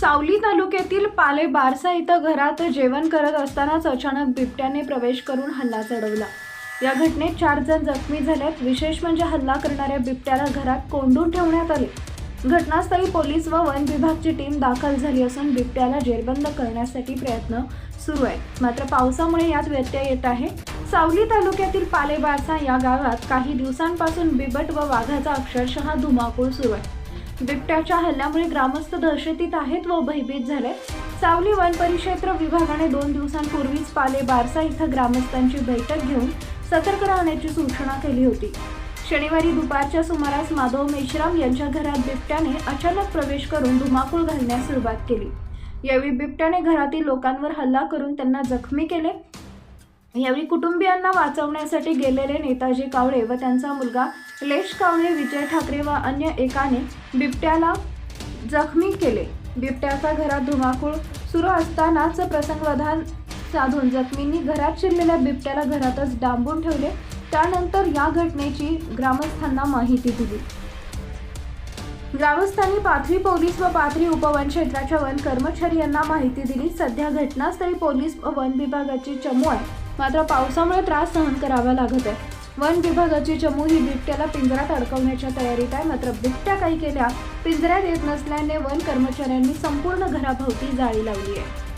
सावली तालुक्यातील पाले बारसा इथं घरात जेवण करत असतानाच अचानक बिबट्याने प्रवेश करून हल्ला चढवला. या घटनेत चार जण जखमी झालेत विशेष म्हणजे हल्ला करणाऱ्या बिबट्याला घरात कोंडून ठेवण्यात आले. घटनास्थळी पोलीस व वन विभागची टीम दाखल झाली असून बिबट्याला जेरबंद करण्यासाठी प्रयत्न सुरू आहेत. मात्र पावसामुळे यात व्यत्यय येत आहे. सावली तालुक्यातील पालेबारसा या गावात काही दिवसांपासून बिबट व वाघाचा अक्षरशः धुमाकूळ सुरू आहे. बिबट्याच्या हल्ल्यामुळे ग्रामस्थ दहशतीत आहेत व भयभीत झाले. सावली वन परिक्षेत्र विभागाने दोन दिवसांपूर्वीच पाले बारसा इथं ग्रामस्थांची बैठक घेऊन सतर्क राहण्याची सूचना केली होती. शनिवारी दुपारच्या सुमारास माधव मेश्राम यांच्या घरात बिबट्याने अचानक प्रवेश करून धुमाकूळ घालण्यास सुरुवात केली. यावेळी बिबट्याने घरातील लोकांवर हल्ला करून त्यांना जखमी केले. यावेळी कुटुंबियांना वाचवण्यासाठी गेलेले नेताजी कावळे व त्यांचा मुलगा लेश कावळे विजय ठाकरे व अन्य एकाने बिबट्याला जखमी केले. बिबट्याचा घरात धुमाकूळ सुरू असतानाच प्रसंगवधान साधून जखमींनी घरात शिरलेल्या बिबट्याला घरातच डांबून ठेवले. त्यानंतर या घटनेची ग्रामस्थांना माहिती दिली. ग्रामस्थांनी पाथरी पोलीस व पाथरी उपवन क्षेत्राच्या वन कर्मचारी यांना माहिती दिली. सध्या घटनास्थळी पोलीस व वन विभागाची चमू आहे. मात्र पावसामुळे त्रास सहन करावा लागत आहे. वन विभागाची चमू ही बिबट्याला पिंजऱ्यात अडकवण्याच्या तयारीत आहे मात्र बिबट्या काही केल्या पिंजऱ्यात येत नसल्याने वन कर्मचाऱ्यांनी संपूर्ण घराभोवती जाळी लावली आहे.